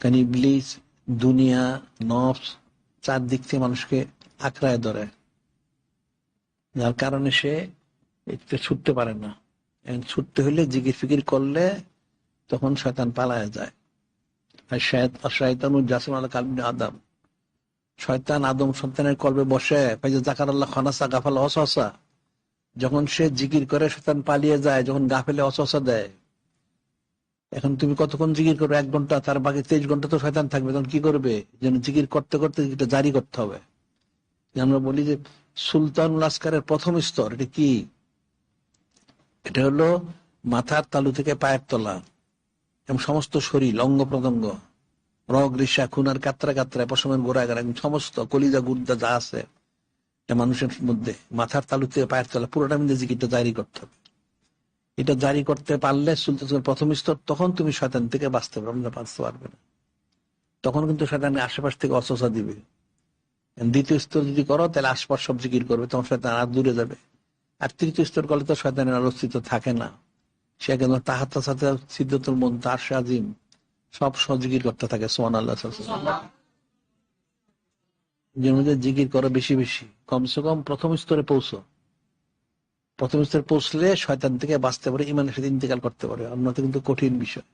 কারণ ইবলিস দুনিয়া, নফস চারদিক থেকে মানুষকে আঁকড়ায় ধরে? যার কারণে সে ছুটতে পারে না। ছুটতে হলে জিকির ফিকির করলে তখন শয়তান পালায় যায়। আর শয়তান জাসিম আল্লাহ কালবিন আদম। শয়তান আদম সন্তানের কলবে বসে জাকার আল্লাহ খানাসা, গাফাল অসহসা যখন সে জিকির করে, শয়তান পালিয়ে যায়, যখন গাফেলে অসহসা দেয়। এখন তুমি কতক্ষণ জিকির করবে? এক ঘণ্টা তার বাকি তেইশ ঘণ্টা তো শয়তান থাকবে, তখন কি করবে? যেন জিকির করতে করতে এটা জারি করতে হবে। আমরা বলি যে সুলতান লাস্কারের প্রথম স্তর, এটা কি? এটা হলো মাথার তালু থেকে পায়ের তলা, এবং সমস্ত শরীর, অঙ্গ প্রত্যঙ্গ, রগ, রিসা খুনার কাতরা কাতরা পশমের গোড়া গাড়া সমস্ত কলিজা গুর্দা যা আছে মানুষের মধ্যে মাথার তালু থেকে পায়ের তলা, পুরোটা মিলে জিকিরটা জারি করতে হবে। এটা জারি করতে পারলে প্রথম স্তর তখন তুমি শয়তান থেকে বাঁচতে পারবে বাঁচতে পারবে না। তখন কিন্তু শয়তানের আশেপাশ থেকে অসসা দিবে। দ্বিতীয় স্তর যদি করো, তাহলে আশপাশ সব জিকির করবে, তখন শয়তান আর দূরে যাবে। আর তৃতীয় স্তর করলে তো শয়তানের আর অস্তিত্ব থাকে না। সে একদম তাহার সাথে সিদ্ধতুল মন তার সাজিম সব সজিকির করতে থাকে সোহান আল্লাহ জিকির করো বেশি বেশি, কমসে কম প্রথম স্তরে পৌঁছো। প্রথম স্তরে পৌঁছলে শয়তান থেকে বাঁচতে পারে ইমানের সাথে ইন্তেকাল করতে পারে। অন্যতে কিন্তু কঠিন বিষয়।